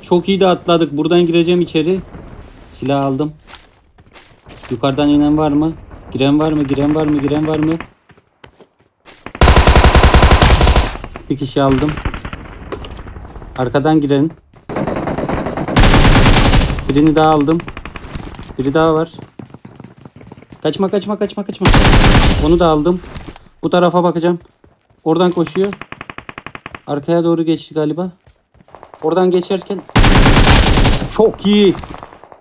Çok iyi de atladık. Buradan gireceğim içeri. Silah aldım. Yukarıdan inen var mı? Giren var mı? Giren var mı? Giren var mı? Bir kişi aldım. Arkadan giren. Birini daha aldım. Biri daha var. Kaçma kaçma kaçma kaçma. Onu da aldım. Bu tarafa bakacağım. Oradan koşuyor. Arkaya doğru geçti galiba. Oradan geçerken çok iyi.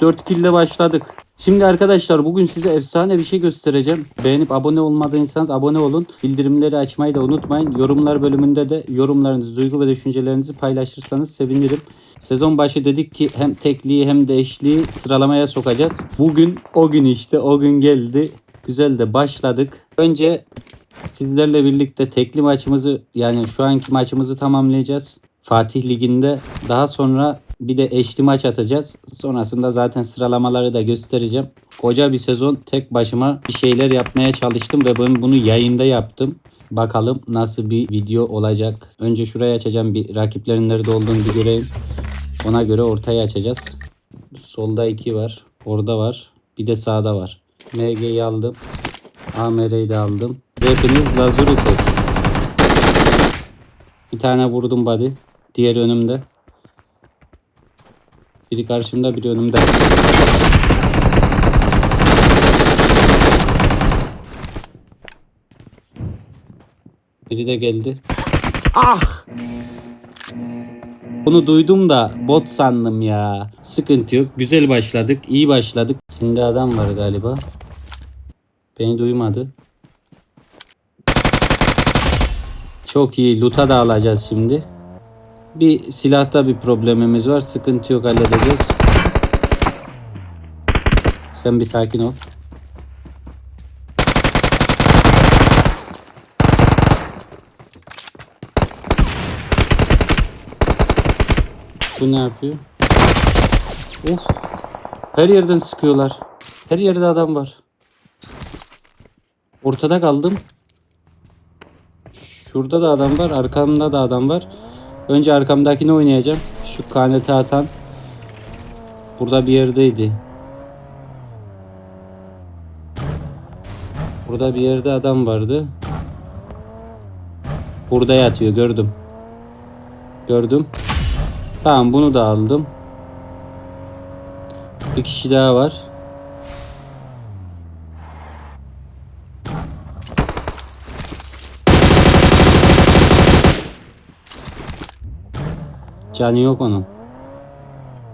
4 kilde başladık. Şimdi arkadaşlar bugün size efsane bir şey göstereceğim. Beğenip abone olmadıysanız abone olun. Bildirimleri açmayı da unutmayın. Yorumlar bölümünde de yorumlarınızı, duygu ve düşüncelerinizi paylaşırsanız sevinirim. Sezon başı dedik ki hem tekliği hem de eşliği sıralamaya sokacağız. Bugün o gün işte o gün geldi. Güzel de başladık. Önce sizlerle birlikte tekli maçımızı yani şu anki maçımızı tamamlayacağız. Fatih Ligi'nde daha sonra bir de eşli maç atacağız. Sonrasında zaten sıralamaları da göstereceğim. Koca bir sezon tek başıma bir şeyler yapmaya çalıştım ve ben bunu yayında yaptım. Bakalım nasıl bir video olacak. Önce şurayı açacağım bir rakiplerin nerede olduğunu bir göreyim. Ona göre ortaya açacağız. Solda 2 var. Orada var. Bir de sağda var. MG'yi aldım. AMR'yi de aldım. Hepiniz lazuri tek. Bir tane vurdum body. Diğeri önümde. Biri karşımda biri önümde. Biri de geldi. Ah! Bunu duydum da bot sandım ya. Sıkıntı yok. Güzel başladık. iyi başladık. Şimdi adam var galiba. Beni duymadı. Çok iyi. Loot'a da alacağız şimdi. Bir silahta bir problemimiz var. Sıkıntı yok halledeceğiz. Sen bir sakin ol. Bu ne yapıyor? Of. Her yerden sıkıyorlar. Her yerde adam var. Ortada kaldım. Şurada da adam var. Arkamda da adam var. Önce arkamdakini oynayacağım. Şu kanete atan. Burada bir yerdeydi. Burada bir yerde adam vardı. Burada yatıyor gördüm. Gördüm. Tamam bunu da aldım. Bir kişi daha var. Canı yok onun.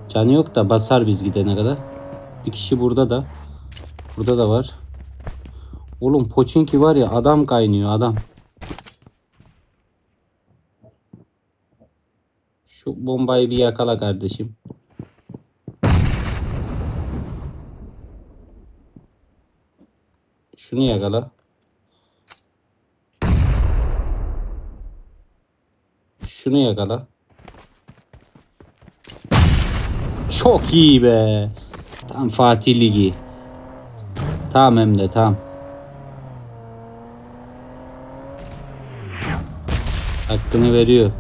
Canı yok da basar biz gidene kadar. Bir kişi burada da. Burada da var. Oğlum Poçinki var ya adam kaynıyor adam. Şu bombayı bir yakala kardeşim. Şunu yakala. Şunu yakala. Çok iyi be. Tam Fatih Ligi. Tamam hem de tam. Hakkını veriyor.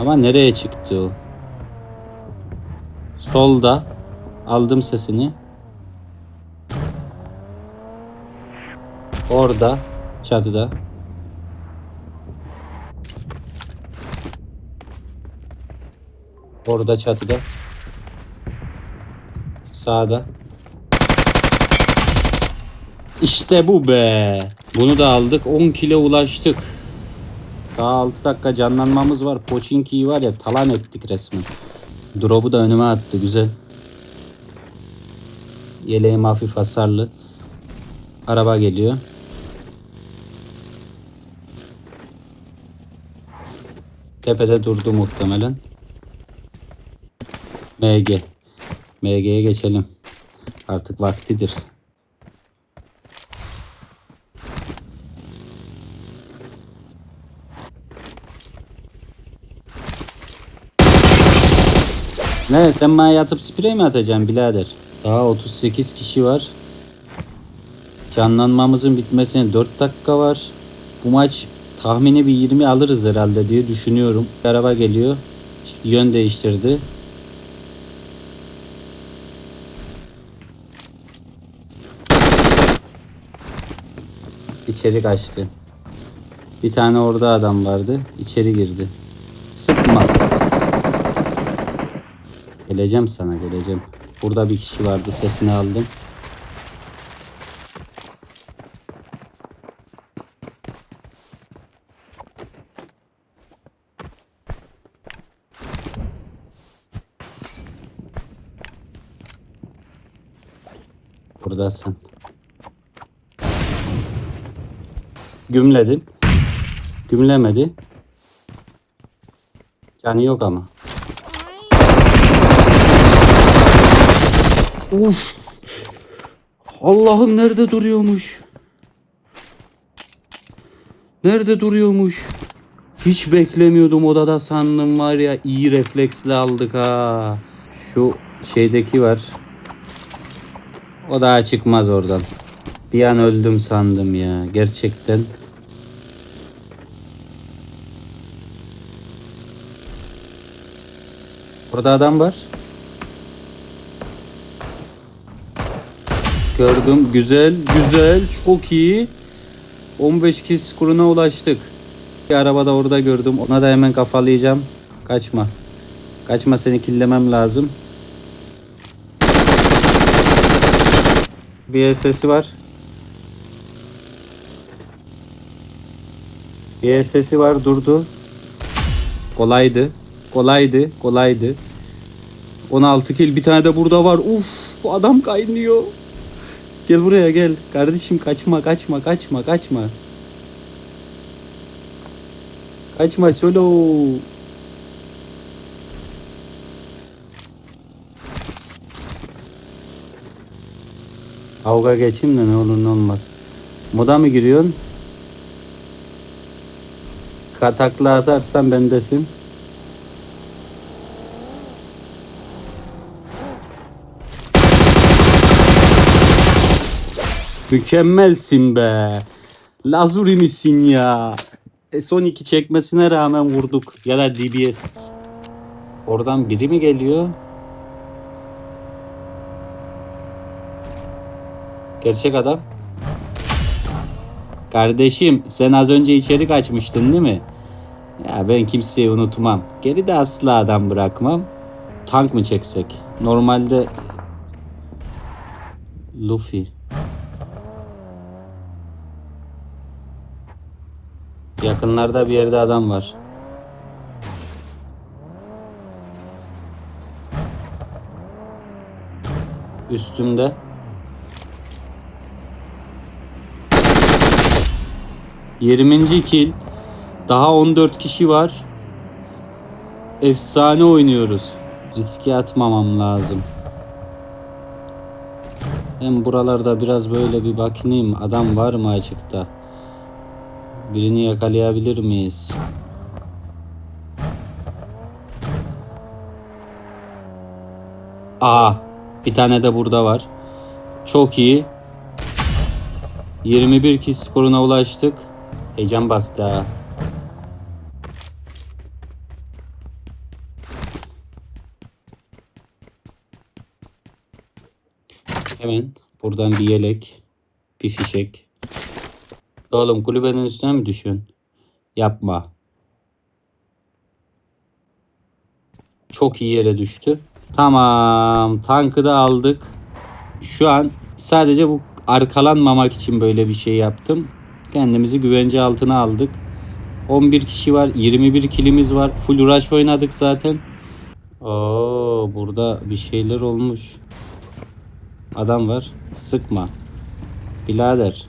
Ama nereye çıktı o? Solda. Aldım sesini. Orada. Çatıda. Orada çatıda. Sağda. İşte bu be. Bunu da aldık. 10 kilo ulaştık. Daha 6 dakika canlanmamız var. Poçinki'yi var ya talan ettik resmen. Drop'u da önüme attı. Güzel. Yeleğim hafif hasarlı. Araba geliyor. Tepede durdu muhtemelen. MG. MG'ye geçelim. Artık vaktidir. Ne sen bana yatıp sprey mi atacaksın birader? Daha 38 kişi var. Canlanmamızın bitmesine 4 dakika var. Bu maç tahmini bir 20 alırız herhalde diye düşünüyorum. Araba geliyor. Yön değiştirdi. İçeri kaçtı. Bir tane orada adam vardı. İçeri girdi. Sıkma. Geleceğim sana geleceğim. Burada bir kişi vardı. Sesini aldım. Buradasın. Gümledin. Gümlemedi. Canı yok ama. Uf. Allah'ım nerede duruyormuş? Nerede duruyormuş? Hiç beklemiyordum odada sandım var ya iyi refleksle aldık ha. Şu şeydeki var. O daha çıkmaz oradan. Bir an öldüm sandım ya gerçekten. Burada adam var. Gördüm. Güzel, güzel, çok iyi. 15 kill skoruna ulaştık. Bir araba da orada gördüm. Ona da hemen kafalayacağım. Kaçma. Kaçma seni killemem lazım. Bir sesi var. Bir sesi var durdu. Kolaydı. Kolaydı. Kolaydı. 16 kill bir tane de burada var. Uf bu adam kaynıyor. Gel buraya gel. Kardeşim kaçma kaçma kaçma kaçma. Kaçma solo. Kavga geçeyim de ne olur ne olmaz. Moda mı giriyorsun? Katakla atarsan bendesin. Mükemmelsin be. Lazuri misin ya? E son iki çekmesine rağmen vurduk. Ya da DBS. Oradan biri mi geliyor? Gerçek adam. Kardeşim sen az önce içeri kaçmıştın değil mi? Ya ben kimseyi unutmam. Geride asla adam bırakmam. Tank mı çeksek? Normalde Luffy. Yakınlarda bir yerde adam var. Üstümde. Yirminci kill. Daha 14 kişi var. Efsane oynuyoruz. Riske atmamam lazım. Hem buralarda biraz böyle bir bakayım. Adam var mı açıkta? Birini yakalayabilir miyiz? Aa, bir tane de burada var. Çok iyi. 21 kill skoruna ulaştık. Heyecan bastı ha. Hemen buradan bir yelek, bir fişek. Oğlum kulübenin üstüne mi düşüyorsun? Yapma. Çok iyi yere düştü. Tamam. Tankı da aldık. Şu an sadece bu arkalanmamak için böyle bir şey yaptım. Kendimizi güvence altına aldık. 11 kişi var. 21 kilimiz var. Full rush oynadık zaten. Oo, burada bir şeyler olmuş. Adam var. Sıkma. Birader.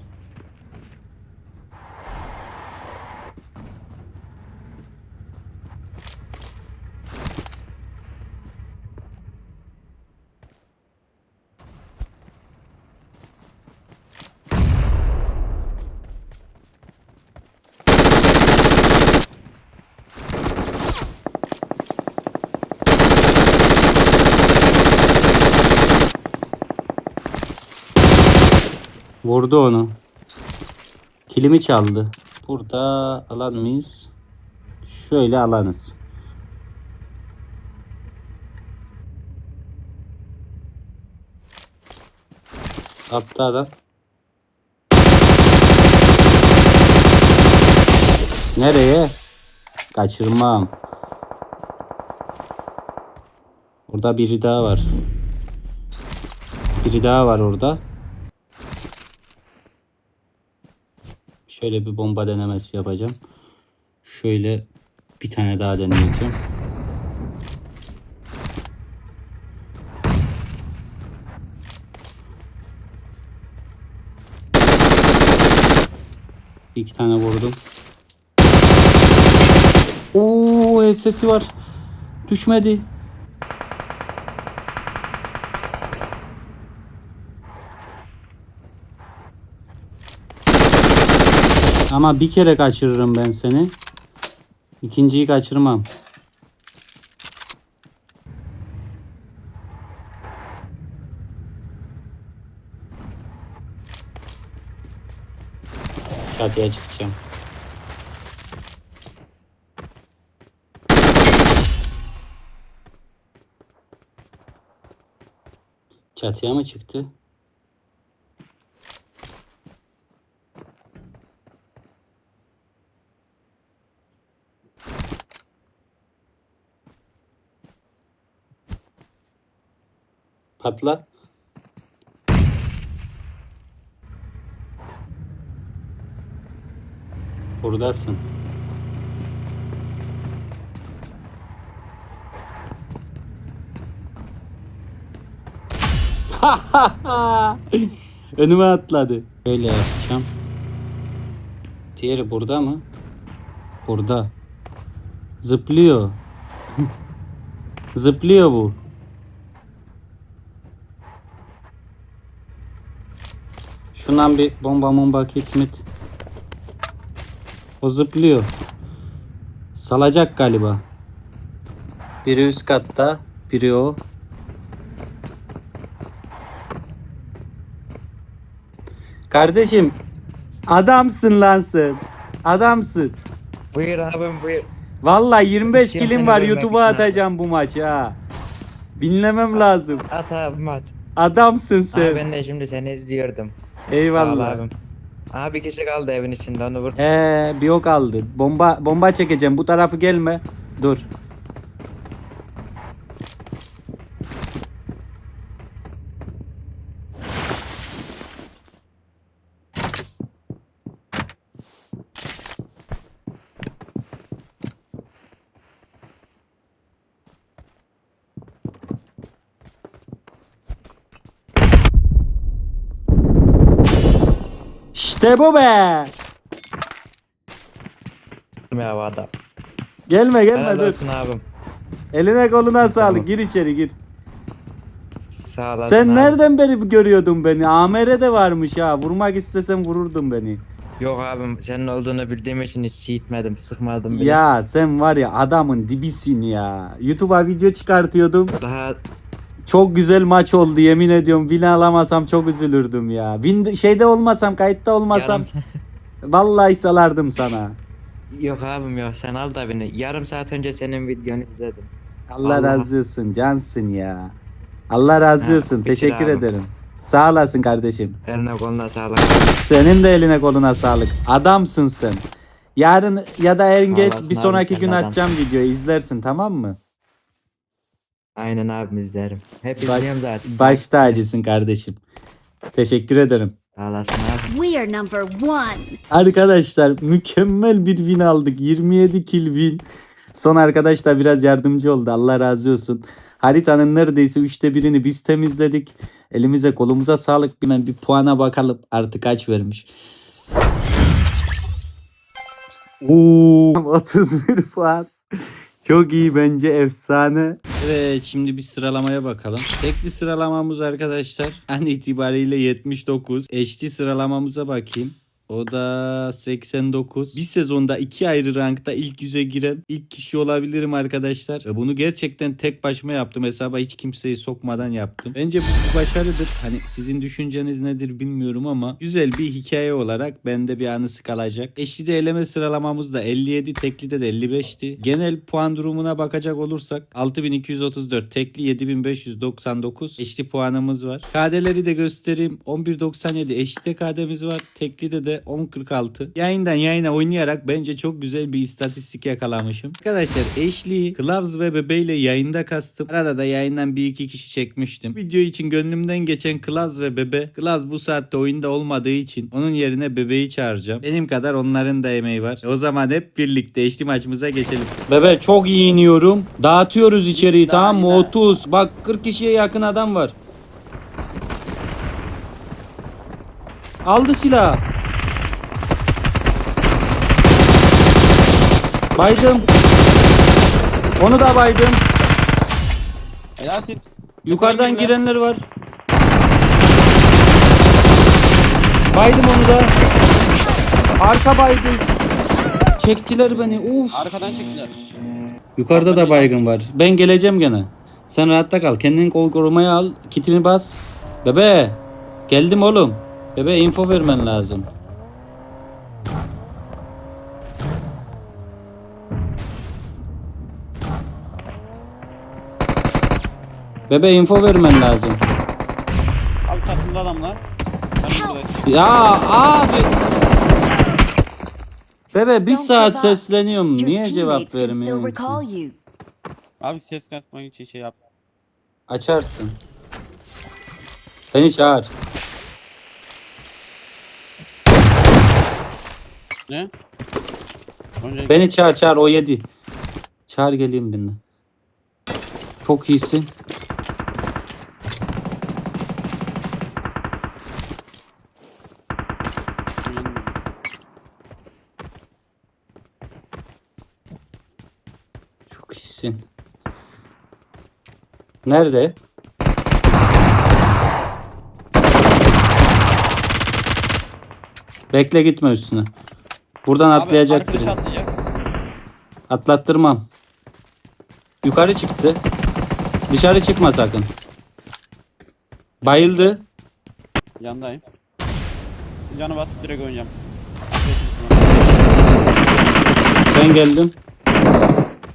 Vurdu onu. Kilimi çaldı. Burada alan mıyız? Şöyle alanız. Attı adam. Nereye? Kaçırmam. Burada biri daha var. Biri daha var orada. Şöyle bir bomba denemesi yapacağım. Şöyle bir tane daha deneyeceğim. İki tane vurdum. Oo, el sesi var. Düşmedi. Ama bir kere kaçırırım ben seni. İkinciyi kaçırmam. Çatıya çıkacağım. Çatıya mı çıktı? Patla. Buradasın. Önüme atladı. Böyle yapacağım. Diğeri burada mı? Burada. Zıplıyor. Zıplıyor bu. Şundan bir bomba bomba kit mit. O zıplıyor. Salacak galiba. Biri üst katta, biri o. Kardeşim, adamsın lan sen. Adamsın. Buyur abim buyur. Vallahi 25 İstiyorum kilim var. YouTube'a için abi. atacağım bu maçı ha. Binlemem lazım. At abim at. Adamsın Abi sen. ben de şimdi seni izliyordum. Sağ ol Eyvallah. abim. Abi kişi kaldı evin içinde onu vur. Ee, bir ok aldı. Bomba bomba çekeceğim. Bu tarafı gelme. Dur. İşte bu be. Ya adam. Gelme gelme Helal dur. olsun abim. Eline koluna sağlık. Gir içeri gir. Sağ olasın Sen abi. nereden beri görüyordun beni? AMR de varmış ha. Vurmak istesem vururdun beni. Yok abim senin olduğunu bildiğim için hiç çiğitmedim sıkmadım bile. Ya sen var ya adamın dibisin ya. YouTube'a video çıkartıyordum. Daha Çok güzel maç oldu yemin ediyorum. Win alamasam çok üzülürdüm ya. Win şeyde olmasam, kayıtta olmasam vallahi salardım sana. Yok abim yok sen al da beni. Yarım saat önce senin videonu izledim. Allah, Allah. razı olsun. Cansın ya. Allah razı Ha, olsun. peki Teşekkür abi. ederim. Sağ olasın kardeşim. Eline koluna sağlık. Senin de eline koluna sağlık. Adamsın sen. Yarın ya da en geç olasın bir abi, sonraki sen gün adam. atacağım videoyu izlersin tamam mı? Aynen abim izlerim. Hep Baş- izliyorum zaten. Baş tacısın kardeşim. Teşekkür ederim. Sağ olasın abi. We are number one. Arkadaşlar mükemmel bir win aldık. 27 kill win. Son arkadaş da biraz yardımcı oldu. Allah razı olsun. Haritanın neredeyse üçte birini biz temizledik. Elimize kolumuza sağlık. Hemen bir puana bakalım. Artık kaç vermiş. Oo, 31 puan. Çok iyi bence efsane. Evet şimdi bir sıralamaya bakalım. Tekli sıralamamız arkadaşlar an itibariyle 79. HD sıralamamıza bakayım. O da 89. Bir sezonda iki ayrı rankta ilk yüze giren ilk kişi olabilirim arkadaşlar. Ve bunu gerçekten tek başıma yaptım. Hesaba hiç kimseyi sokmadan yaptım. Bence bu bir başarıdır. Hani sizin düşünceniz nedir bilmiyorum ama güzel bir hikaye olarak bende bir anısı kalacak. Eşli de eleme sıralamamız da 57, teklide de 55'ti. Genel puan durumuna bakacak olursak 6234, tekli 7599 eşli puanımız var. KD'leri de göstereyim. 1197 eşli KD'miz var. Teklide de 1046. Yayından yayına oynayarak bence çok güzel bir istatistik yakalamışım. Arkadaşlar eşliği Kılavuz ve bebeğiyle yayında kastım. Arada da yayından bir iki kişi çekmiştim. Video için gönlümden geçen Kılavuz ve bebe. Kılavuz bu saatte oyunda olmadığı için onun yerine bebeği çağıracağım. Benim kadar onların da emeği var. O zaman hep birlikte eşli maçımıza geçelim. Bebe çok iyi iniyorum. Dağıtıyoruz içeriği tamam mı? 30. Bak 40 kişiye yakın adam var. Aldı silah. Baydım. Onu da baydım. Helal tip. Yukarıdan girenler var. Baydım onu da. Arka baydım. Çektiler beni. Uf. Arkadan çektiler. Yukarıda da baygın var. Ben geleceğim gene. Sen rahatta kal. Kendini korumaya al. Kitini bas. Bebe. Geldim oğlum. Bebe info vermen lazım. Bebe info vermen lazım. Abi tatlıda adamlar. Ben Ya abi. Bebe bir saat sesleniyorum. Niye cevap vermiyorsun? Abi ses kasmak için şey yap. Açarsın. Beni çağır. Ne? Önce Beni çağır çağır o yedi. Çağır geleyim benimle. Çok iyisin. Çok iyisin. Nerede? Bekle gitme üstüne. Buradan Abi, atlayacak biri. atlayacak. Atlattırmam. Yukarı çıktı. Dışarı çıkma sakın. Bayıldı. Yandayım. Canı basıp direkt oynayacağım. Ben geldim.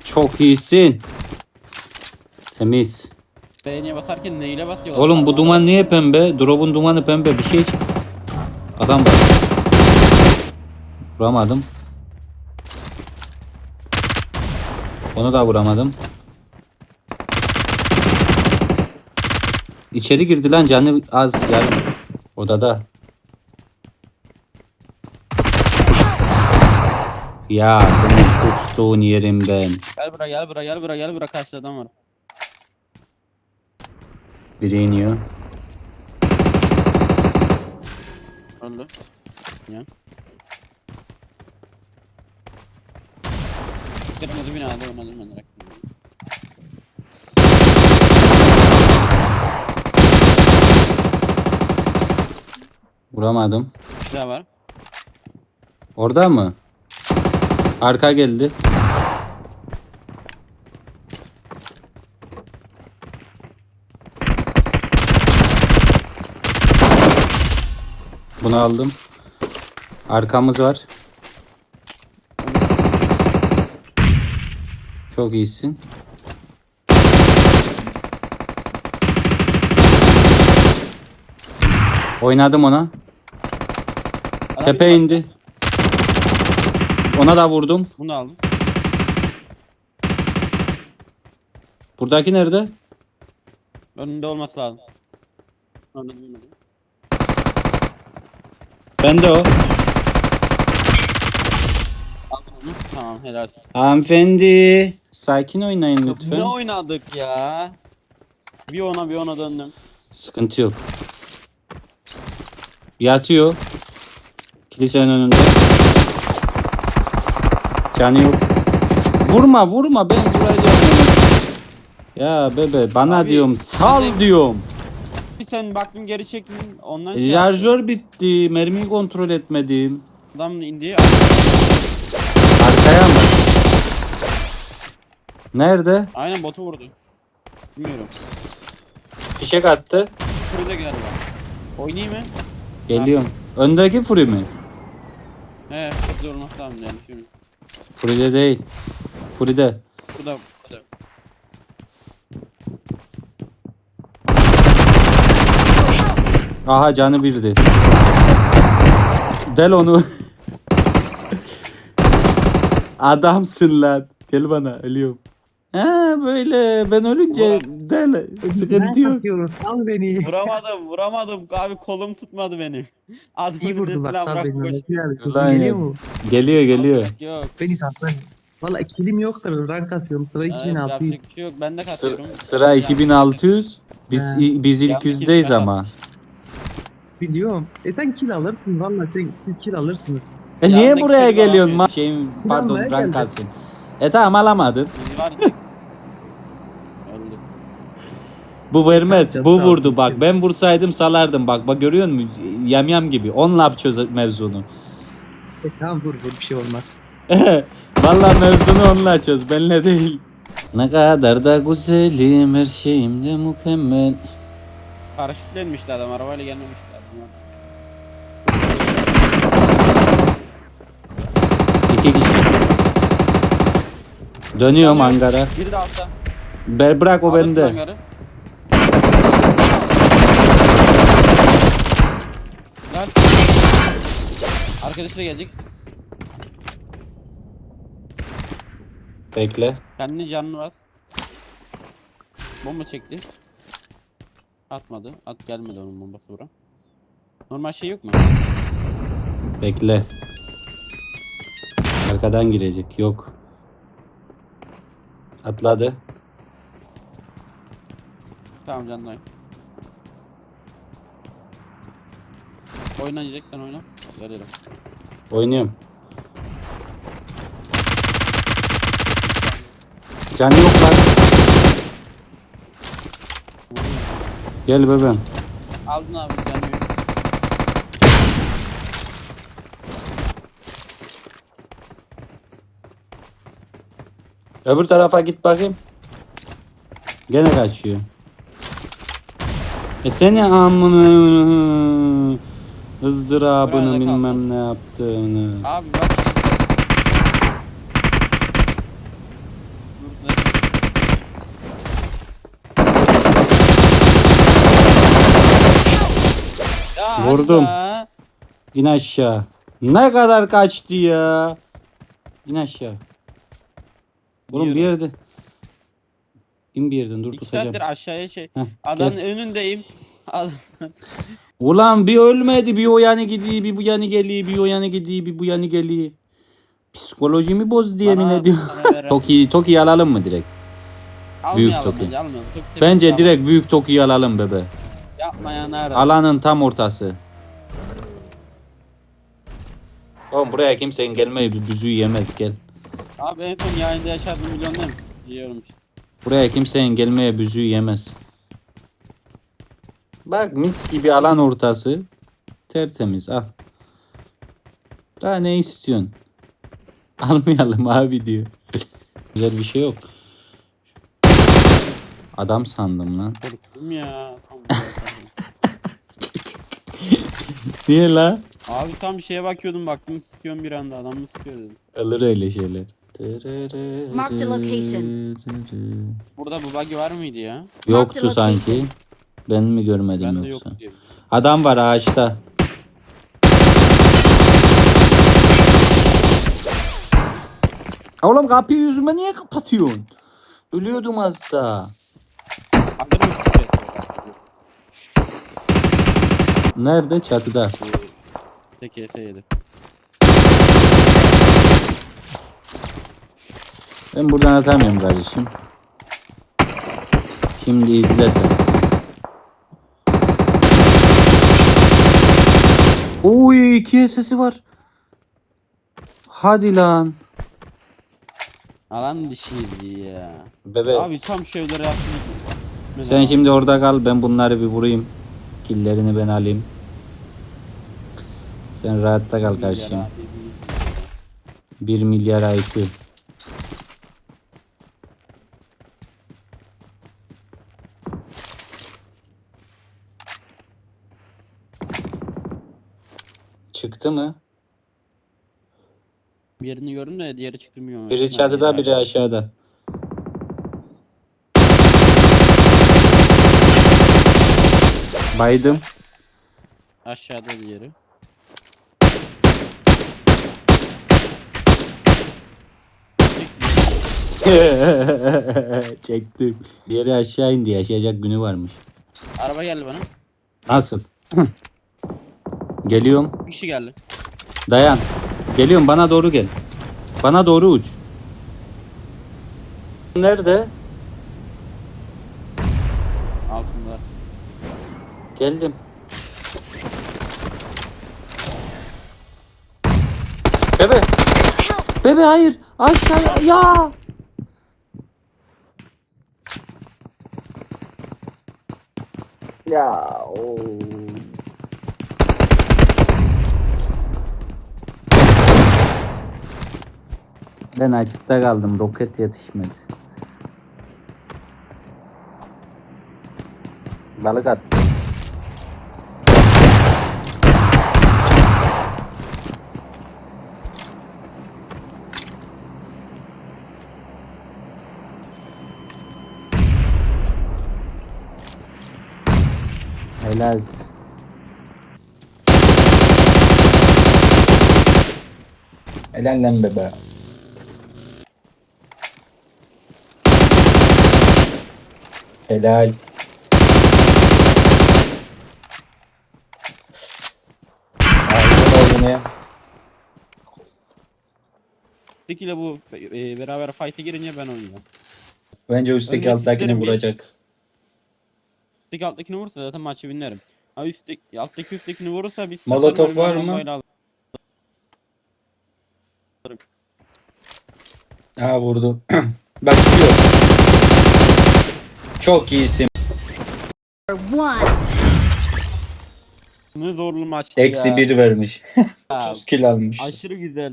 Çok iyisin. Temiz. Beğeniye basarken neyle basıyorlar? Oğlum bu duman niye pembe? Drop'un dumanı pembe. Bir şey Adam var. Vuramadım. Onu da vuramadım. İçeri girdi lan canı az yarım. Odada. Ya senin kustuğun yerim ben. Gel buraya gel buraya gel buraya gel buraya karşıda adam var. Biri iniyor. Öldü. Ya. Kırmızı binada oynadım ben direkt. Vuramadım. Bir daha var. Orada mı? Arka geldi. Bunu aldım. Arkamız var. Çok iyisin. Oynadım ona. Tepe indi. Ona da vurdum. Bunu aldım. Buradaki nerede? Önünde olması lazım. Önünde olmadı. Bende o. Tamam helalsin. Hanımefendi. Sakin oynayın lütfen. Ne oynadık ya? Bir ona bir ona döndüm. Sıkıntı yok. Yatıyor. Kilisenin önünde. Canı yok. Vurma vurma ben vuracağım. onu. Ya bebe bana Abi, diyorum sal ben- diyorum. Sen baktın geri çektin ondan şey Şarjör bitti. Mermiyi kontrol etmedim. Adam indi. Arkaya mı? Nerede? Aynen botu vurdu. Bilmiyorum. Fişek attı. Şurada galiba. Oynayayım mı? Geliyorum. Öndeki Fury mi? He, çok zor nasıl tamam yani şimdi. Fury'de değil. Fury'de. Bu da bu da. Aha canı birdi. Del onu. Adamsın lan. Gel bana ölüyorum. Ha böyle ben ölünce del sıkıntı yok. Bakıyorum, Sal beni. Vuramadım, vuramadım. Abi kolum tutmadı benim. Adamı İyi vurdu bak sal beni. koş. Yani? Ulan Geliyor mu? Geliyor geliyor. Yok. Beni satsan. Valla kilim yok da rank atıyorum. Sıra Evet, 2600. yapacak bir şey yok. Ben de katıyorum. Sıra, sıra 2600. Biz Ha. biz ilk yüzdeyiz ilk ama. Biliyorum. E sen kill alırsın. Valla sen kill alırsınız. E niye Yandaki buraya şey geliyorsun? Ma- şeyin pardon almaya geldim. rankasın. E tamam alamadın. Bizi var ya. Öldü. Bu vermez. Bu vurdu bak. Ben vursaydım salardım bak. Bak görüyor musun? Yamyam gibi. Onunla yap çöz mevzunu. E tamam vur vur bir şey olmaz. Vallahi mevzunu onunla çöz. Benimle değil. Ne kadar da güzelim her şeyim de mükemmel. Paraşütle inmişti adam. Arabayla gelmemişti adam. İki kişi. Dönüyorum hangara. Biri de altta. Be bırak o Alırsın bende. hangarı. Lan. Arkadaşı da gelecek. Bekle. Kendini canını at. Bomba çekti. Atmadı. At gelmedi onun bombası bura. Normal şey yok mu? Bekle. Arkadan girecek. Yok. Atladı. Tamam canlar. Oynayacak sen oyna. Verelim. Oynuyorum. Can yok lan. Gel bebeğim. Aldın abi canı yok. Öbür tarafa git bakayım. Gene kaçıyor. E seni amını ızdırabını bilmem ne yaptığını. Abi bak. Ya Vurdum. İn aşağı. Ne kadar kaçtı ya. İn aşağı. Oğlum bir yerde. İn bir yerden dur İki tutacağım. saattir aşağıya şey. Heh, Adanın önündeyim. Ulan bir ölmedi bir o yana gidiyor bir bu yana geliyor bir o yana gidiyor bir bu yana geliyor. Psikolojimi bozdu yemin Bana ediyorum. para ver. Toki'yi Toki'yi alalım mı direkt? büyük Almayalım Toki. bence, almayalım. Çok sevindim Bence ama direkt büyük Toki'yi alalım bebe. Yapma ya nerede? Alanın tam ortası. Oğlum buraya kimsenin gelmeyi bir büzüğü yemez gel. Abi en son yayında yaşadığım milyon değil mi? Biliyorum işte. Buraya kimsenin gelmeye büzüğü yemez. Bak mis gibi alan ortası. Tertemiz al. Daha ne istiyorsun? Almayalım abi diyor. Güzel bir şey yok. Adam sandım lan. Korktum ya. Tamam. Niye la? Abi tam bir şeye bakıyordum baktım sıkıyorum bir anda adam mı sıkıyor dedim. Alır öyle şeyler. Marked a location. Burada bu buggy var mıydı ya? Yoktu sanki. Ben mi görmedim Ben yoksa? yok diye. Adam var ağaçta. Oğlum kapıyı yüzüme niye kapatıyorsun? Ölüyordum az da. Hazır mı sıkıyor? Nerede? Çatıda. TKS yedi. Ben buradan atamıyorum kardeşim. Şimdi izle sen. Oy iki sesi var. Hadi lan. Alan dişiydi ya. Bebe Abi tam şu evlere yaptım. sen şimdi orada kal ben bunları bir vurayım. Killerini ben alayım. Sen rahatta kal kardeşim. Yara, 1 milyar IQ. Çıktı mı? Birini gördüm de diğeri bilmiyorum. Biri çatıda biri aşağıda. Baydım. Aşağıda diğeri. Çektim. Diğeri aşağı indi. Yaşayacak günü varmış. Araba geldi bana. Nasıl? Geliyorum. Bir kişi geldi. Dayan. Geliyorum bana doğru gel. Bana doğru uç. Nerede? Altında. Geldim. Bebe. Bebe hayır. Aşağı ya. Ya o. Ben açıkta kaldım. Roket yetişmedi. Balık attı. Helal. Helal lan bebe. Helal. Aldın oyunu. Üsttekiyle bu e, beraber fight'e girince ben oynayacağım. Bence üstteki alttakini sizlerin bir- vuracak. Üstteki alttakini vurursa zaten maçı winlerim. Ama üstteki, alttaki üsttekini vurursa biz Molotov var mı? bombayla alırım. Ha vurdu. Başlıyor. Çok iyisin. One. Ne zorlu maçtı Eksi ya. bir vermiş. Ya, 30 kill almış. Aşırı güzel.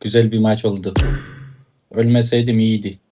Güzel bir maç oldu. Ölmeseydim iyiydi.